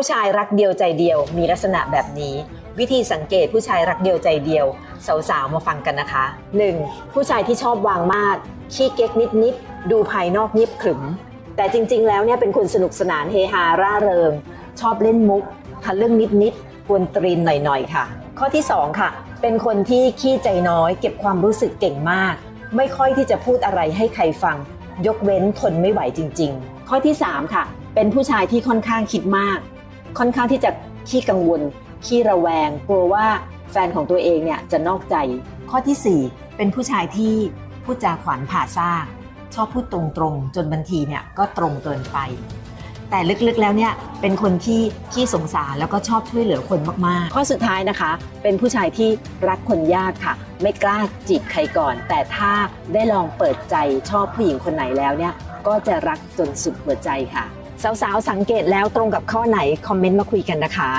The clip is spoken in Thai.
ผู้ชายรักเดียวใจเดียวมีลักษณะแบบนี้ วิธีสังเกตผู้ชายรักเดียวใจเดียว สาวๆมาฟังกันนะคะ 1. ผู้ชายที่ชอบวางมาดขี้เก๊กนิดๆดูภายนอกเงียบขรึม แต่จริงๆ แล้วเนี่ยเป็นคนสนุกสนานเฮฮาร่าเริง ชอบเล่นมุกทะลึ่งนิดๆกวนตรีนหน่อยๆค่ะ ข้อที่ 2 ค่ะ เป็นคนที่ขี้ใจน้อย เก็บความรู้สึกเก่งมาก ไม่ค่อยที่จะพูดอะไรให้ใครฟัง ยกเว้นทนไม่ไหวจริง ๆ ข้อที่ 3 ค่ะ เป็นผู้ชายที่ค่อนข้างคิดมาก ค่อนข้างที่จะขี้กังวลขี้ระแวง กลัวว่าแฟนของตัวเองเนี่ยจะนอกใจ ข้อทีสี่ 4 เป็นผู้ชายที่พูดจาขวานผ่าซากชอบพูดตรงๆ จนบางทีเนี่ยก็ตรงเกินไป แต่ลึกๆแล้วเนี่ยเป็นคนที่ขี้สงสารแล้วก็ชอบช่วยเหลือคนมากๆ ข้อสุดท้ายนะคะ เป็นผู้ชายที่รักคนยากค่ะ ไม่กล้าจีบใครก่อน แต่ถ้าได้ลองเปิดใจชอบผู้หญิงคนไหนแล้วเนี่ยก็จะรักจนสุดหัวใจค่ะ สาวๆสังเกตแล้วตรงกับข้อไหนคอมเมนต์มาคุยกันนะคะ